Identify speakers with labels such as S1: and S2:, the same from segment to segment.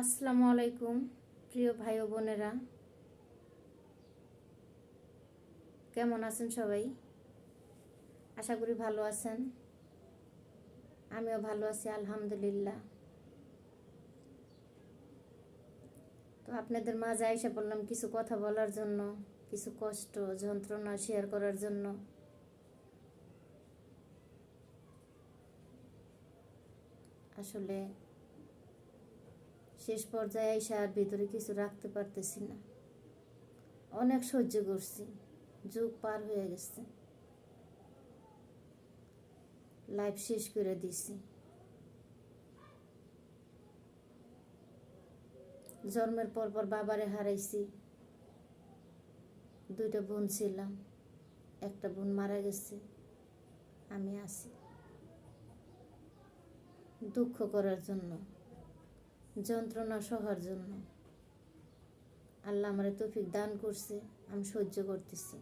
S1: আসসালামু আলাইকুম, প্রিয় ভাই ও বোনেরা। কেমন আছেন সবাই? আশা করি ভালো আছেন। আমিও ভালো আছি, আলহামদুলিল্লাহ। তো আপনাদের মাঝে আইসা বললাম কিছু কথা বলার জন্য, কিছু কষ্ট, যন্ত্রণা শেয়ার করার জন্য। আসলে শেষ পর্যায়ে এসে আর ভিতরে কিছু রাখতে পারতেছি না। অনেক সহ্য করছি। যুগ পার হয়ে গেছে। লাইফ শেষ করে দিছি। জন্মের পর পর বাবারে হারাইছি। দুইটা বোন ছিলাম। একটা বোন মারা গেছে। আমি আছি। দুঃখ করার জন্য। যন্ত্রণা সহার জন্য। আল্লাহ আমার তৌফিক দান করছে, আমি সহ্য করতেছি।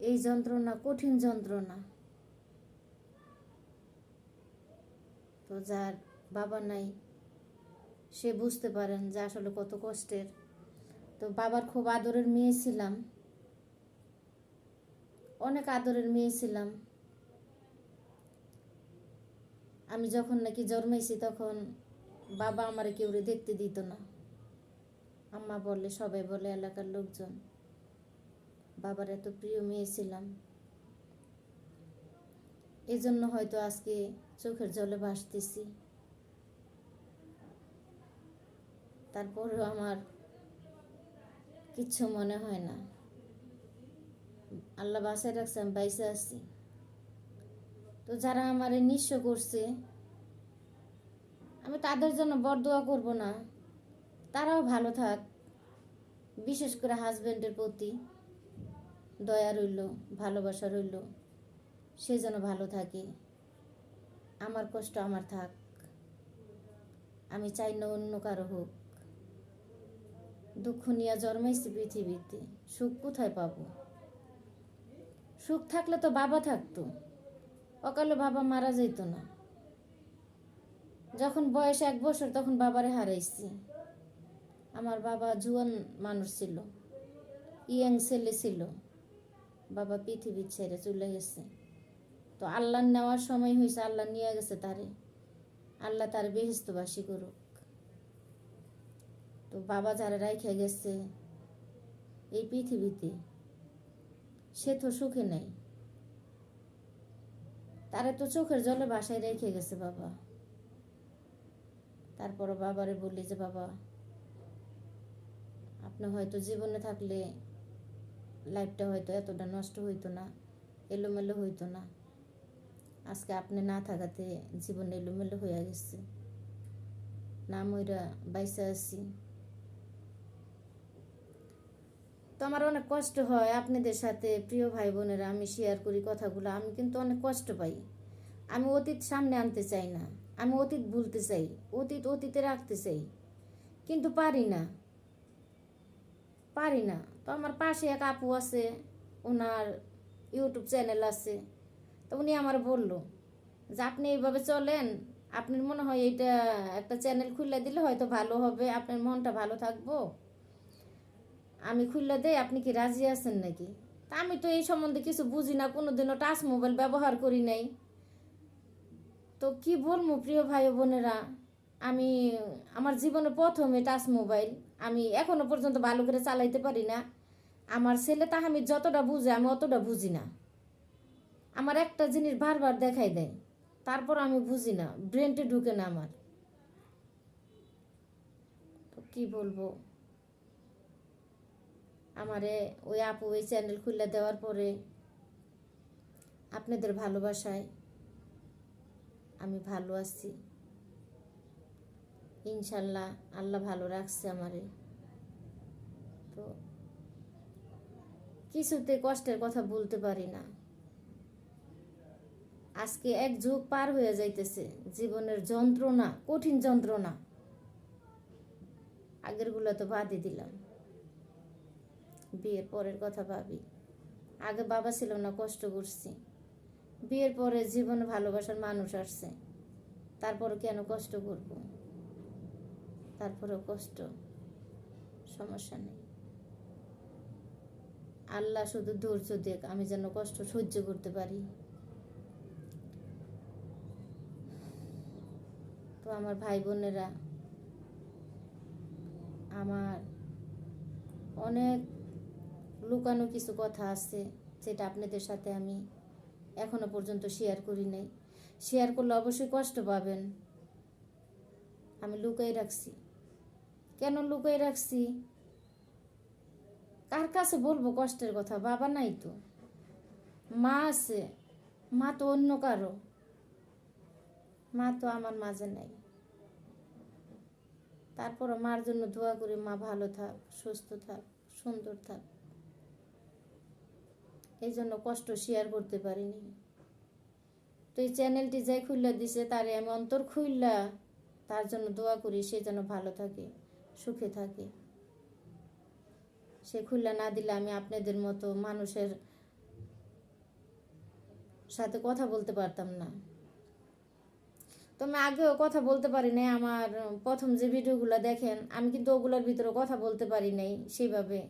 S1: এই যন্ত্রণা কঠিন যন্ত্রণা। তো যার বাবা নাই, সে বুঝতে পারেন যে আসলে কত কষ্টের। তো বাবার খুব আদরের মেয়ে ছিলাম। অনেক আদরের মেয়ে ছিলাম। আমি যখন নাকি জন্মাইছি তখন বাবা আমারে কেউ দেখতে দিত না। আম্মা বলে সবাই বলে, এলাকার লোকজন। বাবার এত প্রিয় মেয়ে ছিলাম। এজন্য হয়তো আজকে চোখের জলে ভাসতেছি। তারপরেও আমার কিচ্ছু মনে হয় না। আল্লাহ বাসায় রাখছে, আমি বাইসে আছি। তো যারা আমার নিঃস্ব করছে আমি তাদের জন্য বরদোয়া করব না। তারাও ভালো থাক। বিশেষ করে হাজব্যান্ডের প্রতি দয়া রইল, ভালোবাসা রইল। সে যেন ভালো থাকে। আমার কষ্ট আমার থাক। আমি চাই না অন্য কারও হোক। দুঃখ নিয়ে জন্মাইছি পৃথিবীতে। সুখ কোথায় পাবো? সুখ থাকলে তো বাবা থাকতো। অকালে বাবা মারা যেত না। যখন বয়স এক বছর, তখন বাবারে হারাইছি। আমার বাবা জুয়ান মানুষ ছিল, ইয়াং ছেলে ছিল। বাবা পৃথিবী ছেড়ে চলে গেছে। তো আল্লাহ নেওয়ার সময় হয়েছে আল্লাহ নিয়ে গেছে তারে। আল্লাহ তার বেহেস্তবাসী করুক। তো বাবা যারা রাইখে গেছে এই পৃথিবীতে, সে তো সুখে নেই। তারে তো চোখের জলে বাসায় রেখে গেছে বাবা। তারপর বাবারে বলি যে, বাবা, আপনি হয়তো জীবনে থাকলে লাইফটা হয়তো এতটা নষ্ট হইতো না, এলোমেলো হইতো না। আজকে আপনি না থাকাতে জীবন এলোমেলো হয়ে গেছে। না মইরা বাইসে আছি। তো আমার অনেক কষ্ট হয় আপনাদের সাথে, প্রিয় ভাই বোনেরা আমি শেয়ার করি কথাগুলো। আমি কিন্তু অনেক কষ্ট পাই। আমি অতীত সামনে আনতে চাই না। আমি অতীত ভুলতে চাই, অতীত অতীতে রাখতে চাই। কিন্তু পারি না। পারি না। তো আমার পাশে এক আপু আছে, ওনার ইউটিউব চ্যানেল আছে। তো উনি আমার বলল যে, আপনি এইভাবে চলেন, আপনার মনে হয় এইটা একটা চ্যানেল খুলে দিলে হয়তো ভালো হবে, আপনার মনটা ভালো থাকব। আমি খুললে দেই, আপনি কি রাজি আছেন নাকি? তা আমি তো এই সম্বন্ধে কিছু বুঝি না, কোনোদিনও টাচ মোবাইল ব্যবহার করি নাই। তো কি বলব প্রিয় ভাই বোনেরা? আমি, আমার জীবনে প্রথমে টাচ মোবাইল। আমি এখনও পর্যন্ত ভালো করে চালাইতে পারি না। আমার ছেলে তাহামি যতটা বুঝে আমি অতটা বুঝি না। আমার একটা জিনিস বারবার দেখাই দেয়, তারপর আমি বুঝি না ব্রেনটে ঢুকে না আমার। তো কি বলব? আমারে ওই আপু ওই চ্যানেল খুলে দেওয়ার পরে আপনাদের ভালোবাসায় আমি ভালো আছি। ইনশাল্লাহ আল্লাহ ভালো রাখছে আমারে। তো কিছুতে কষ্টের কথা বলতে পারি না। আজকে এক যুগ পার হয়ে যাইতেছে। জীবনের যন্ত্রণা, কঠিন যন্ত্রণা। আগেরগুলো তো বাদই দিলাম। বিয়ের পরের কথা ভাবি। আগে বাবা ছিল না, কষ্ট করছি। বিয়ের পরে জীবনে ভালোবাসার মানুষ আসছে। তারপর কেন কষ্ট করব? তারপরেও কষ্ট, সমস্যা নেই। আল্লাহ শুধু ধৈর্য দেখ, আমি যেন কষ্ট সহ্য করতে পারি। তো আমার ভাই বোনেরা, আমার অনেক লুকানো কিছু কথা আছে, যেটা আপনাদের সাথে আমি এখনও পর্যন্ত শেয়ার করি নাই। শেয়ার করলে অবশ্যই কষ্ট পাবেন। আমি লুকাই রাখছি। কেন লুকাই রাখছি? কার কাছে বলব কষ্টের কথা? বাবা নাই তো। মা আছে। মা তো অন্য কারও। মা তো আমার মাঝে নাই। তারপরও মার জন্য দোয়া করি, মা ভালো থাক, সুস্থ থাক, সুন্দর থাক। এই জন্য কষ্ট শেয়ার করতে পারিনি। তো এই চ্যানেলটি যাই খুললা দিছে, তারে আমি অন্তর খুললা তার জন্য দোয়া করি, সে যেন ভালো থাকে, সুখে থাকে। সে খুললা না দিলে আমি আপনাদের মতো মানুষের সাথে কথা বলতে পারতাম না। তো আমি আগেও কথা বলতে পারি নাই, আমার প্রথম যে ভিডিওগুলো দেখেন, আমি কিন্তু ওগুলোর ভিতরে কথা বলতে পারি নাই সেইভাবে।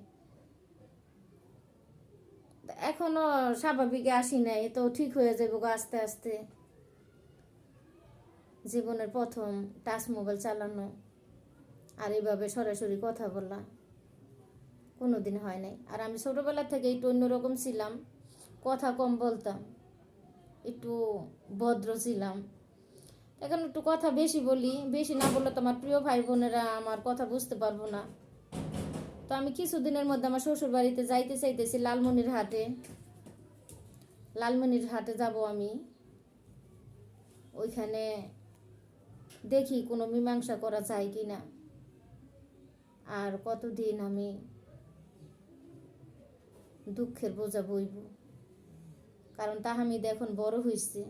S1: এখনও স্বাভাবিকে আসি নাই, তো ঠিক হয়ে যাব গো আস্তে আস্তে। জীবনের প্রথম টাচ মোবাইল চালানো আর এইভাবে সরাসরি কথা বলা কোনোদিন হয় নাই। আর আমি ছোটোবেলা থেকে একটু অন্যরকম ছিলাম, কথা কম বলতাম, একটু ভদ্র ছিলাম। এখন একটু কথা বেশি বলি, বেশি না বললে তো আমার প্রিয় ভাই বোনেরা আমার কথা বুঝতে পারব না। তো আমি কিছুদিনের মধ্যে আমার শ্বশুর বাড়িতে যাইতে চাইতেছি লালমনির হাটে। লালমনির হাটে যাব আমি। ওইখানে দেখি কোনো মীমাংসা করা যায় কি না আর কতদিন আমি দুঃখের বোঝা বইব। কারণ তাহামিদ এখন বড় হয়েছে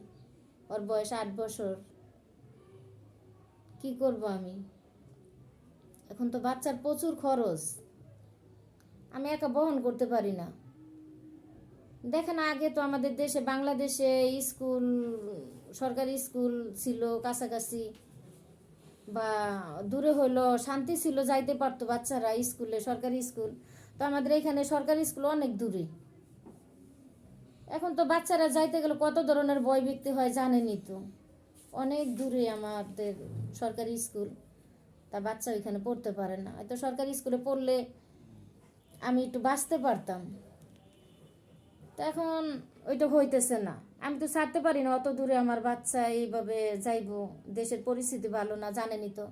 S1: ওর বয়স আট বছর। কি করব আমি? এখন তো বাচ্চার প্রচুর খরচ। আমি একা বহন করতে পারি না। দেখেন, আগে তো আমাদের দেশে, বাংলাদেশে স্কুল, সরকারি স্কুল ছিল, কাছাকাছি বা দূরে হলো শান্তি ছিল, যাইতে পারতো বাচ্চারা স্কুলে, সরকারি স্কুল। তো আমাদের এখানে সরকারি স্কুল অনেক দূরে। এখন তো বাচ্চারা যাইতে গেলে কত ধরনের বই বিক্রি হয় জানেনি তো। অনেক দূরে আমাদের সরকারি স্কুল। তা বাচ্চা ওইখানে পড়তে পারে না। হয়তো সরকারি স্কুলে পড়লে আমি একটু বাঁচতে পারতাম। তো এখন ওইটা হইতেছে না। আমি তো ছাড়তে পারি না, অত দূরে আমার বাচ্চা এইভাবে যাইব, দেশের পরিস্থিতি ভালো না, জানেনই তো,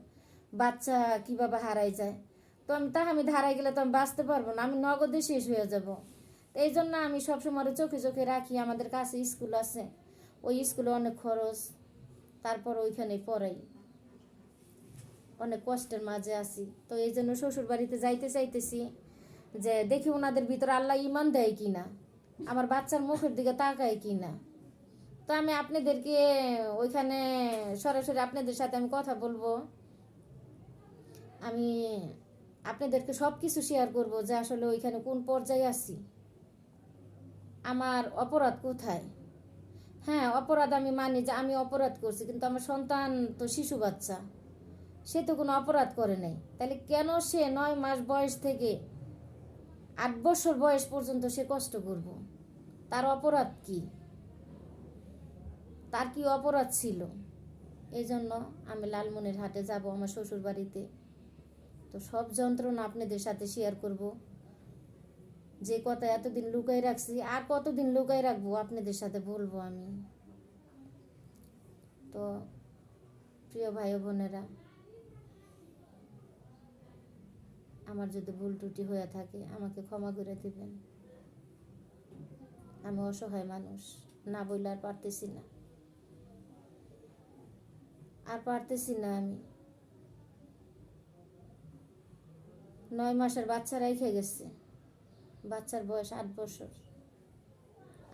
S1: বাচ্চা কীভাবে হারাই যায়। তো আমি তা আমি হারাই গেলে তো আমি বাঁচতে পারব না, আমি নগদে শেষ হয়ে যাব। তো এই জন্য আমি সবসময় চোখে চোখে রাখি, আমাদের কাছে স্কুল আছে। ওই স্কুলে অনেক খরচ, তারপর ওইখানে পড়াই। অনেক কষ্টের মাঝে আছি। তো এই জন্য শ্বশুর বাড়িতে যাইতে চাইতেছি। যে দেখি ওনাদের ভিতরে আল্লাহ ইমান দেয় কি না আমার বাচ্চার মুখের দিকে তাকায় কি না তো আমি আপনাদেরকে ওইখানে সরাসরি আপনাদের সাথে আমি কথা বলব। আমি আপনাদেরকে সব কিছু শেয়ার করব যে আসলে ওইখানে কোন পর্যায়ে আছি। আমার অপরাধ কোথায়? হ্যাঁ অপরাধ আমি মানি যে আমি অপরাধ করছি, কিন্তু আমার সন্তান তো শিশু বাচ্চা। সে তো কোনো অপরাধ করে নাই। তাহলে কেন সে নয় মাস বয়স থেকে আট বছর বয়স পর্যন্ত সে কষ্ট করব। তার অপরাধ কি? তার কি অপরাধ ছিল? এই জন্য আমি লালমনের হাটে যাব আমার শ্বশুর বাড়িতে তো সব যন্ত্রণা আপনাদের সাথে শেয়ার করব। যে কথা এতদিন লুকাই রাখছি, আর কতদিন লুকাই রাখব আপনাদের সাথে বলব আমি। তো প্রিয় ভাই বোনেরা আমার যদি ভুল ত্রুটি হয়ে থাকে, আমাকে ক্ষমা করে দিবেন। আমি অসহায় মানুষ, না বললে আর পারতেছি না। আর পারতেছি না আমি। নয় মাসের বাচ্চা রেখে গেছে। বাচ্চার বয়স আট বছর।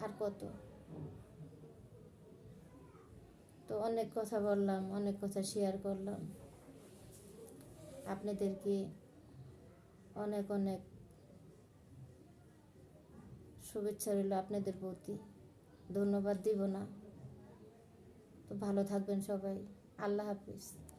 S1: আর কত? তো অনেক কথা বললাম, অনেক কথা শেয়ার করলাম। আপনাদেরকে অনেক অনেক শুভেচ্ছা রইল আপনাদের প্রতি। ধন্যবাদ দিব না। তো ভালো থাকবেন সবাই। আল্লাহ হাফিজ।